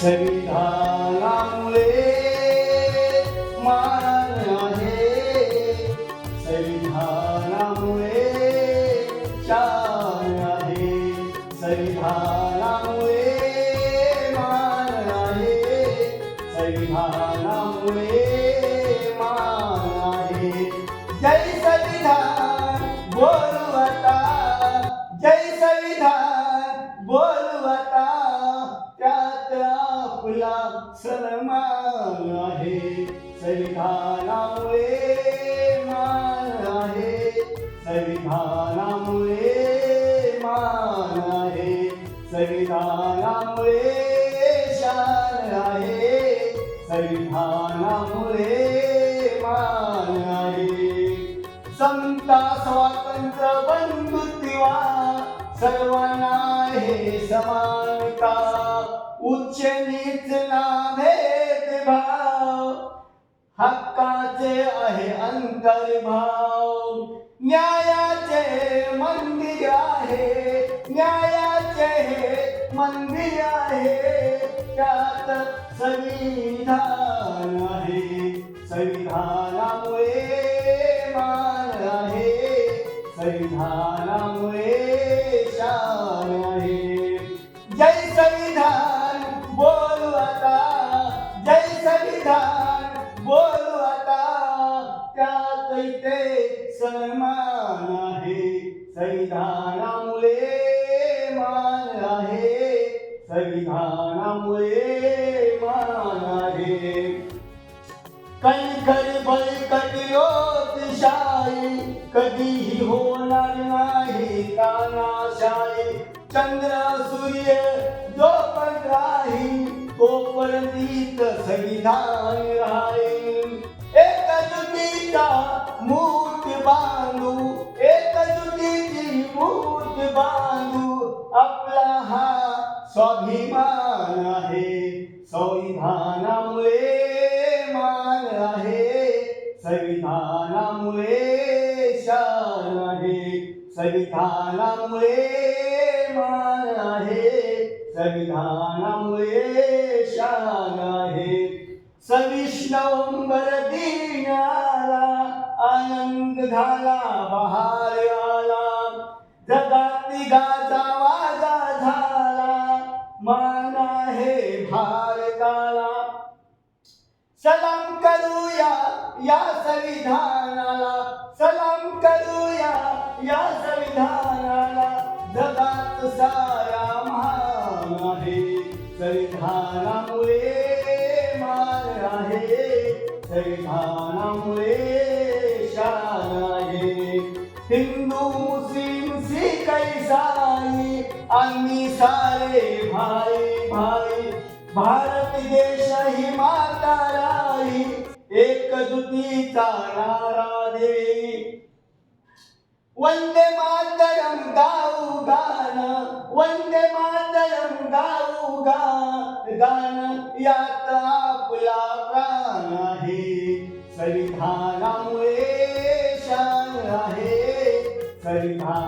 संविधानामुळे मान आहे संविधानामुळे शान आहे संविधानामुळे मान आहे संविधानामुळे मान आहे जय संविधान बोलू आता जय संविधान बोलू सलमान आहे. संविधानामुळे मान आहे. संविधानामुळे मान आहे. संविधानामुळे शान आहे. संविधानामुळे मान आहे. समता स्वातंत्र्य बंधुत्वा सर्वांना हे समानता. उच्च नीच ना भेदभाव हक्काचे आहे अंतर्भाव. न्यायाचे मंदिर आहे न्यायाचे हे मंदिर आहे त्यात संविधान आहे. संविधानामुळे मान आहे संविधान त्यात सन्मान आहे. संविधानामुळे मान आहे. संविधानामुळे मान आहे. कणखर बळकट लोकशाही कधीही होणार नाही तानाशाही चंद्र सूर्य जोपर्यंत राही तोपर्यंत संविधान बांधू एकजुटीची मूठ बांधू. आपला हा स्वाभिमान आहे. संविधानामुळे मान आहे. संविधानामुळे शान आहे. संविधानामुळे मान आहे. संविधानामुळे शान आहे. सव्वीस नोव्हेंबर दिन आनंद झाला बहार आला. जगात गाजा वाजा झाला. मान आहे भारताला. सलाम करूया या संविधानाला. सलाम करूया या संविधानाला. जगात सारा महान आहे. संविधानामुळे मान आहे. संविधानामुळे आम्ही सारे भाई भाई भारत देश ही माता राही एकजुटीचा नारा देवी. वंदे मातरम गाऊ गान वंदे मातरम गाऊ गा गान यात आपला प्राण आहे. संविधानामुळे शान आहे. संविधानामुळे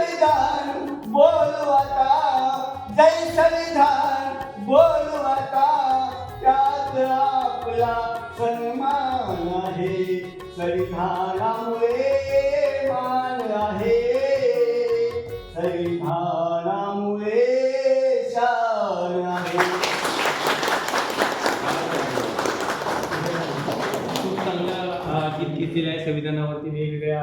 संविधान बोलू आता जय संविधान बोलू आता त्यात आपला सन्मान आहे. संविधानामुळे मान आहे. संविधानामुळे शान आहे. खूप चांगलं गीत घेतलेलं आहे संविधानावरती वेगवेगळ्या